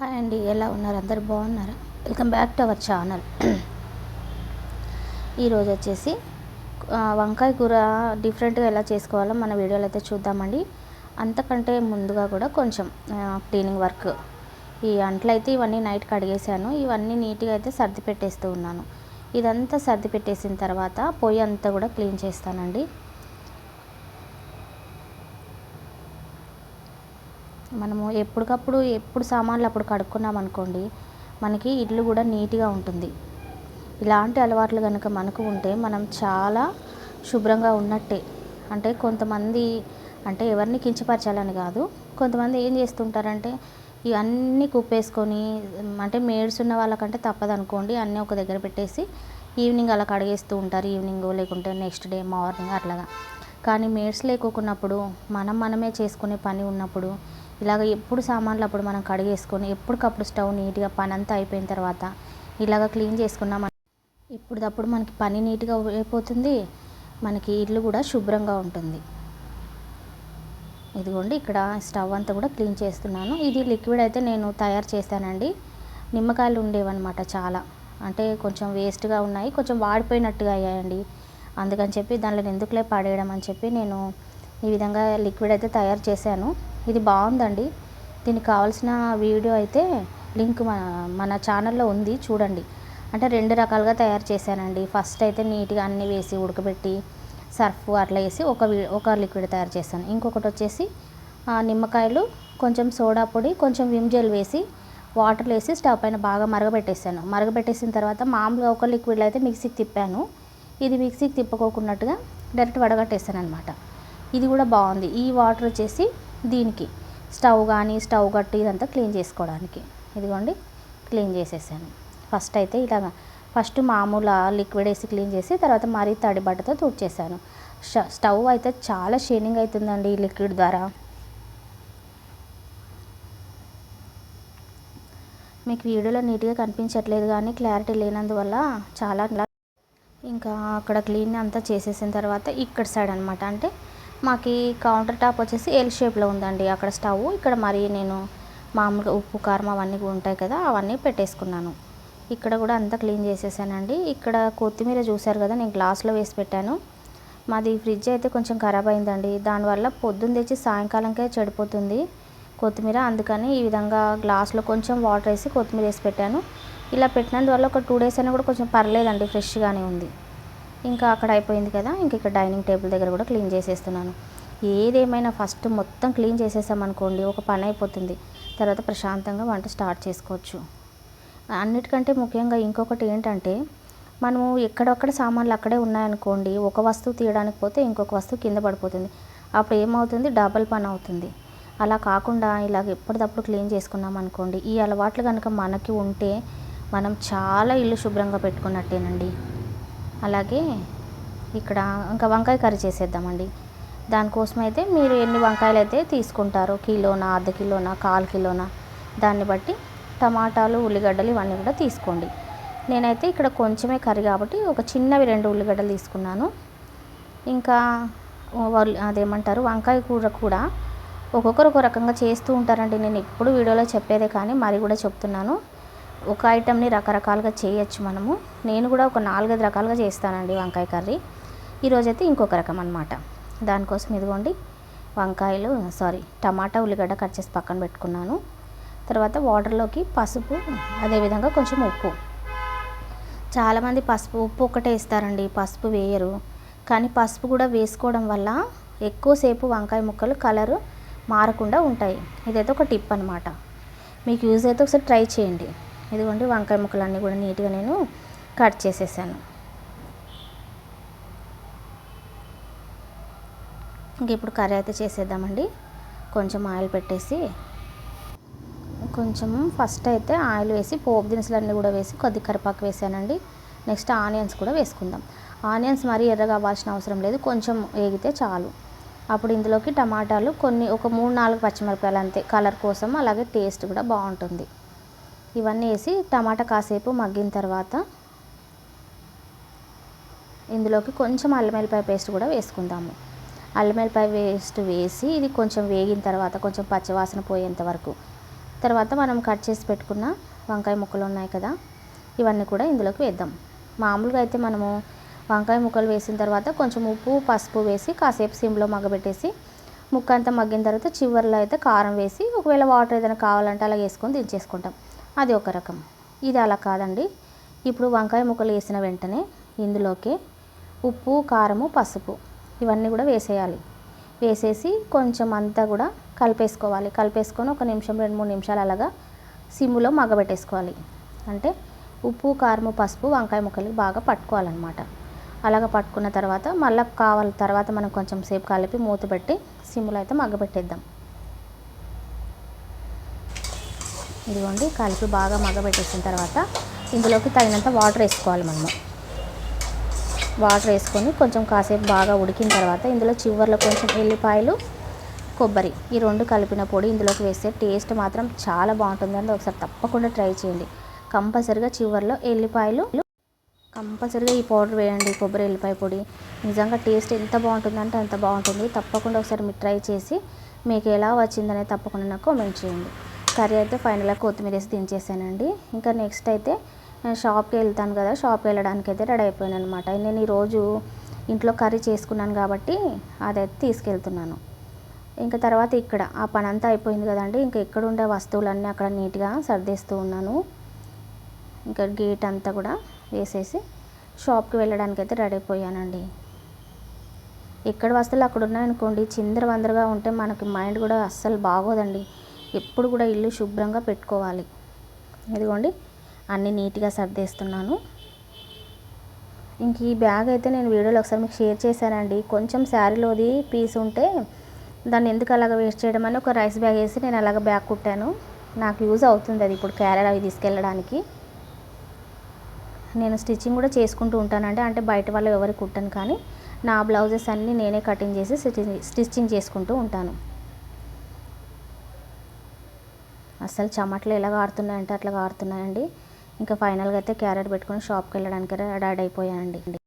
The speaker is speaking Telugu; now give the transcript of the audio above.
హాయ్ అండి ఎలా ఉన్నారు? అందరు బాగున్నారా? Welcome back to our channel ఈరోజు వచ్చేసి వంకాయ కూర డిఫరెంట్గా ఎలా చేసుకోవాలో మన వీడియోలో అయితే చూద్దామండి. అంతకంటే ముందుగా కూడా కొంచెం క్లీనింగ్ వర్క్ ఈ అంట్లు అయితే ఇవన్నీ నైట్ కడిగేసాను ఇవన్నీ నీట్గా అయితే సర్ది పెట్టేస్తూ ఉన్నాను. ఇదంతా సర్ది పెట్టేసిన తర్వాత పొయ్యి అంతా కూడా క్లీన్ చేస్తానండి. మనము ఎప్పటికప్పుడు ఎప్పుడు సామాన్లు అప్పుడు కడుక్కున్నాం అనుకోండి మనకి ఇల్లు కూడా నీట్గా ఉంటుంది. ఇలాంటి అలవాట్లు కనుక మనకు ఉంటే మనం చాలా శుభ్రంగా ఉన్నట్టే. అంటే కొంతమంది అంటే ఎవరిని కించపరచాలని కాదు కొంతమంది ఏం చేస్తుంటారంటే ఇవన్నీ కుప్పేసుకొని అంటే మేడ్స్ ఉన్న వాళ్ళకంటే తప్పదు అనుకోండి అన్నీ ఒక దగ్గర పెట్టేసి ఈవినింగ్ అలా కడిగేస్తూ ఉంటారు ఈవినింగ్ లేకుంటే నెక్స్ట్ డే మార్నింగ్ అట్లాగా. కానీ మేడ్స్ లేకోకున్నప్పుడు మనం మనమే చేసుకునే పని ఉన్నప్పుడు ఇలాగ ఎప్పుడు సామాన్లు అప్పుడు మనం కడిగేసుకొని ఎప్పటికప్పుడు స్టవ్ నీట్గా పని అంతా అయిపోయిన తర్వాత ఇలాగ క్లీన్ చేసుకున్నాం ఇప్పుడప్పుడు మనకి పని నీట్గా అయిపోతుంది మనకి ఇల్లు కూడా శుభ్రంగా ఉంటుంది. ఇదిగోండి ఇక్కడ స్టవ్ అంతా కూడా క్లీన్ చేస్తున్నాను. ఇది లిక్విడ్ అయితే నేను తయారు చేశానండి. నిమ్మకాయలు ఉండేవన్నమాట చాలా. అంటే కొంచెం వేస్ట్గా ఉన్నాయి కొంచెం వాడిపోయినట్టుగా అయ్యాయండి. అందుకని చెప్పి దానిలో ఎందుకులే పడేయడం అని చెప్పి నేను ఈ విధంగా లిక్విడ్ అయితే తయారు చేశాను. ఇది బాగుందండి. దీనికి కావాల్సిన వీడియో అయితే లింక్ మన మన ఛానల్లో ఉంది చూడండి. అంటే రెండు రకాలుగా తయారు చేశానండి. ఫస్ట్ అయితే నీట్గా అన్నీ వేసి ఉడకబెట్టి సర్ఫ్ అట్లా వేసి ఒక వి- ఒక లిక్విడ్ తయారు చేశాను. ఇంకొకటి వచ్చేసి నిమ్మకాయలు కొంచెం సోడా పొడి కొంచెం విమ్ జెల్ వేసి వాటర్ వేసి స్టవ్ పైన బాగా మరగబెట్టేసాను మరగబెట్టేసిన తర్వాత మామూలుగా ఒక లిక్విడ్లో అయితే మిక్సీకి తిప్పాను. ఇది మిక్సీకి తిప్పుకోకున్నట్టుగా డైరెక్ట్ వడగట్టేసాను అనమాట ఇది కూడా బాగుంది. ఈ వాటర్ వచ్చేసి దీనికి స్టవ్ కానీ స్టవ్ గట్టు ఇదంతా క్లీన్ చేసుకోవడానికి. ఇదిగోండి క్లీన్ చేసేసాను. ఫస్ట్ అయితే ఇలాగ ఫస్ట్ మామూలు లిక్విడ్ వేసి క్లీన్ చేసి తర్వాత మరీ తడి బట్టతో తుడిచేసాను స్టవ్ అయితే చాలా షేనింగ్ అవుతుందండి ఈ లిక్విడ్ ద్వారా. మీకు వీడియోలో నీట్గా కనిపించట్లేదు కానీ క్లారిటీ లేనందువల్ల చాలా ఇంకా అక్కడ క్లీన్ అంతా చేసేసిన తర్వాత ఇక్కడ సైడ్ అనమాట అంటే మాకు కౌంటర్ టాప్ వచ్చేసి ఎల్ షేప్లో ఉందండి. అక్కడ స్టవ్ ఇక్కడ మరి నేను మామూలుగా ఉప్పు కారం అవన్నీ ఉంటాయి కదా అవన్నీ పెట్టేసుకున్నాను. ఇక్కడ కూడా అంతా క్లీన్ చేసేసానండి. ఇక్కడ కొత్తిమీర చూసారు కదా నేను గ్లాస్లో వేసి పెట్టాను. మాది ఫ్రిడ్జ్ అయితే కొంచెం ఖరాబ్ అయిందండి. దానివల్ల పొద్దున్న తెచ్చి సాయంకాలంకే చెడిపోతుంది కొత్తిమీర. అందుకని ఈ విధంగా గ్లాస్లో కొంచెం వాటర్ వేసి కొత్తిమీర వేసి పెట్టాను. ఇలా పెట్టినందువల్ల ఒక టూ డేస్ అయినా కూడా కొంచెం పర్లేదండి ఫ్రెష్గానే ఉంది. ఇంకా అక్కడ అయిపోయింది కదా ఇంక ఇక్కడ డైనింగ్ టేబుల్ దగ్గర కూడా క్లీన్ చేసేస్తున్నాను. ఏదేమైనా ఫస్ట్ మొత్తం క్లీన్ చేసేసామనుకోండి ఒక పని అయిపోతుంది. తర్వాత ప్రశాంతంగా వంట స్టార్ట్ చేసుకోవచ్చు. అన్నిటికంటే ముఖ్యంగా ఇంకొకటి ఏంటంటే మనము ఎక్కడొక్కడ సామాన్లు అక్కడే ఉన్నాయనుకోండి ఒక వస్తువు తీయడానికి పోతే ఇంకొక వస్తువు కింద పడిపోతుంది. అప్పుడు ఏమవుతుంది? డబల్ పని అవుతుంది. అలా కాకుండా ఇలాగ ఎప్పటికప్పుడు క్లీన్ చేసుకున్నాం అనుకోండి ఈ అలవాట్లు కనుక మనకి ఉంటే మనం చాలా ఇల్లు శుభ్రంగా పెట్టుకున్నట్టేనండి. అలాగే ఇక్కడ ఇంకా వంకాయ కర్రీ చేసేద్దామండి. దానికోసం అయితే మీరు ఎన్ని వంకాయలు అయితే తీసుకుంటారో కిలోనా అర్ధ కిలోనా కాల్ కిలోనా దాన్ని బట్టి టమాటాలు ఉల్లిగడ్డలు ఇవన్నీ కూడా తీసుకోండి. నేనైతే ఇక్కడ కొంచెమే కర్రీ కాబట్టి ఒక చిన్నవి రెండు ఉల్లిగడ్డలు తీసుకున్నాను. ఇంకా వాళ్ళు అదేమంటారు వంకాయ కూర కూడా ఒక్కొక్కరు ఒక రకంగా చేస్తూ ఉంటారండి. నేను ఎప్పుడు వీడియోలో చెప్పేదే కానీ మరి కూడా చెప్తున్నాను. ఒక ఐటెంని రకరకాలుగా చేయొచ్చు మనము. నేను కూడా ఒక నాలుగైదు రకాలుగా చేస్తానండి వంకాయ కర్రీ. ఈరోజైతే ఇంకొక రకం అనమాట దానికోసం ఇదిగోండి వంకాయలు సారీ టమాటా ఉల్లిగడ్డ కట్ చేసి పక్కన పెట్టుకున్నాను. తర్వాత వాటర్లోకి పసుపు అదేవిధంగా కొంచెం ఉప్పు. చాలామంది పసుపు ఉప్పు ఒకటే వేస్తారండి పసుపు వేయరు. కానీ పసుపు కూడా వేసుకోవడం వల్ల ఎక్కువసేపు వంకాయ ముక్కలు కలరు మారకుండా ఉంటాయి. ఇదైతే ఒక టిప్ అనమాట మీకు యూజ్ అయితే ఒకసారి ట్రై చేయండి. ఇదిగోండి వంకాయ ముక్కలు అన్నీ కూడా నీట్గా నేను కట్ చేసేసాను. ఇంక ఇప్పుడు కర్రీ అయితే చేసేద్దామండి. కొంచెం ఆయిల్ పెట్టేసి కొంచెం ఫస్ట్ అయితే ఆయిల్ వేసి పోపు దినుసులన్నీ కూడా వేసి కొద్ది కరివేపాకు వేసానండి. నెక్స్ట్ ఆనియన్స్ కూడా వేసుకుందాం. ఆనియన్స్ మరీ ఎర్రగా అవ్వాల్సిన అవసరం లేదు కొంచెం వేగితే చాలు. అప్పుడు ఇందులోకి టమాటాలు కొన్ని ఒక మూడు నాలుగు పచ్చిమిరపకాయలు అంతే. కలర్ కోసం అలాగే టేస్ట్ కూడా బాగుంటుంది. ఇవన్నీ వేసి టమాటా కాసేపు మగ్గిన తర్వాత ఇందులోకి కొంచెం అల్లం పేస్ట్ కూడా వేసుకుందాము. అల్లం పేస్ట్ వేసి ఇది కొంచెం వేగిన తర్వాత కొంచెం పచ్చవాసన పోయేంత వరకు. తర్వాత మనం కట్ చేసి పెట్టుకున్న వంకాయ ముక్కలు ఉన్నాయి కదా ఇవన్నీ కూడా ఇందులోకి వేద్దాం. మామూలుగా అయితే మనము వంకాయ ముక్కలు వేసిన తర్వాత కొంచెం ఉప్పు పసుపు వేసి కాసేపు సిమ్లో మగ్గబెట్టేసి ముక్క అంతా మగ్గిన తర్వాత చివరిలో అయితే కారం వేసి ఒకవేళ వాటర్ ఏదైనా కావాలంటే అలా వేసుకొని దించేసుకుంటాం. అది ఒక రకం. ఇది అలా కాదండి. ఇప్పుడు వంకాయ ముక్కలు వేసిన వెంటనే ఇందులోకి ఉప్పు కారము పసుపు ఇవన్నీ కూడా వేసేయాలి. వేసేసి కొంచెం అంతా కూడా కలిపేసుకోవాలి. కలిపేసుకొని ఒక నిమిషం రెండు మూడు నిమిషాలు అలాగా సిమ్లో మగ్గబెట్టేసుకోవాలి. అంటే ఉప్పు కారము పసుపు వంకాయ ముక్కలు బాగా పట్టుకోవాలన్నమాట. అలాగ పట్టుకున్న తర్వాత మళ్ళీ కావాలి తర్వాత మనం కొంచెం సేపు కలిపి మూత పెట్టి సిమ్లో అయితే మగ్గబెట్టేద్దాం. ఇదిగోండి కలిపి బాగా మగ్గబెట్టేసిన తర్వాత ఇందులోకి తగినంత వాటర్ వేసుకోవాలి మనము. వాటర్ వేసుకొని కొంచెం కాసేపు బాగా ఉడికిన తర్వాత ఇందులో చివర్లో కొంచెం ఎల్లిపాయలు కొబ్బరి ఈ రెండు కలిపిన పొడి ఇందులోకి వేస్తే టేస్ట్ మాత్రం చాలా బాగుంటుందండి ఒకసారి తప్పకుండా ట్రై చేయండి. కంపల్సరిగా చివర్లో ఎల్లిపాయలు కంపల్సరిగా ఈ పౌడర్ వేయండి కొబ్బరి ఎల్లిపాయ పొడి. నిజంగా టేస్ట్ ఎంత బాగుంటుందంటే అంత బాగుంటుంది. తప్పకుండా ఒకసారి మీరు ట్రై చేసి మీకు ఎలా వచ్చిందనే తప్పకుండా నాకు కామెంట్ చేయండి. కర్రీ అయితే ఫైనల్గా కొత్తిమీర వేసి దించేసానండి. ఇంకా నెక్స్ట్ అయితే షాప్కి వెళ్తాను కదా షాప్కి వెళ్ళడానికి అయితే రెడీ అయిపోయాను అనమాట నేను ఈరోజు ఇంట్లో కర్రీ చేసుకున్నాను కాబట్టి అదైతే తీసుకెళ్తున్నాను. ఇంకా తర్వాత ఇక్కడ ఆ పని అంతా అయిపోయింది కదండి. ఇంకా ఇక్కడ ఉండే వస్తువులన్నీ అక్కడ నీట్గా సర్దేస్తూ ఉన్నాను. ఇంకా గేట్ అంతా కూడా వేసేసి షాప్కి వెళ్ళడానికి అయితే రెడీ అయిపోయానండి. ఎక్కడ వస్తువులు అక్కడ ఉన్నాయనుకోండి చిందర వందరగా ఉంటే మనకి మైండ్ కూడా అస్సలు బాగోదండి. ఎప్పుడు కూడా ఇల్లు శుభ్రంగా పెట్టుకోవాలి. ఇదిగోండి అన్నీ నీట్గా సర్దేస్తున్నాను. ఇంక ఈ బ్యాగ్ అయితే నేను వీడియోలో ఒకసారి మీకు షేర్ చేశానండి. కొంచెం శారీలోది పీస్ ఉంటే దాన్ని ఎందుకు అలాగ వేస్ట్ చేయడం అని ఒక రైస్ బ్యాగ్ వేసి నేను అలాగ బ్యాగ్ కుట్టాను. నాకు యూజ్ అవుతుంది అది ఇప్పుడు క్యారెట్ అవి తీసుకెళ్ళడానికి. నేను స్టిచ్చింగ్ కూడా చేసుకుంటూ ఉంటానండి. అంటే బయట వాళ్ళు ఎవరు కుట్టను కానీ నా బ్లౌజెస్ అన్నీ నేనే కటింగ్ చేసి స్టిచ్చింగ్ చేసుకుంటూ ఉంటాను. అసలు చెమటలు ఎలా కారుతున్నాయంటే అట్లా కారుతున్నాయండి ఇంకా ఫైనల్గా అయితే క్యారెట్ పెట్టుకొని షాప్కి వెళ్ళడానికి రెడీ అయిపోయానండి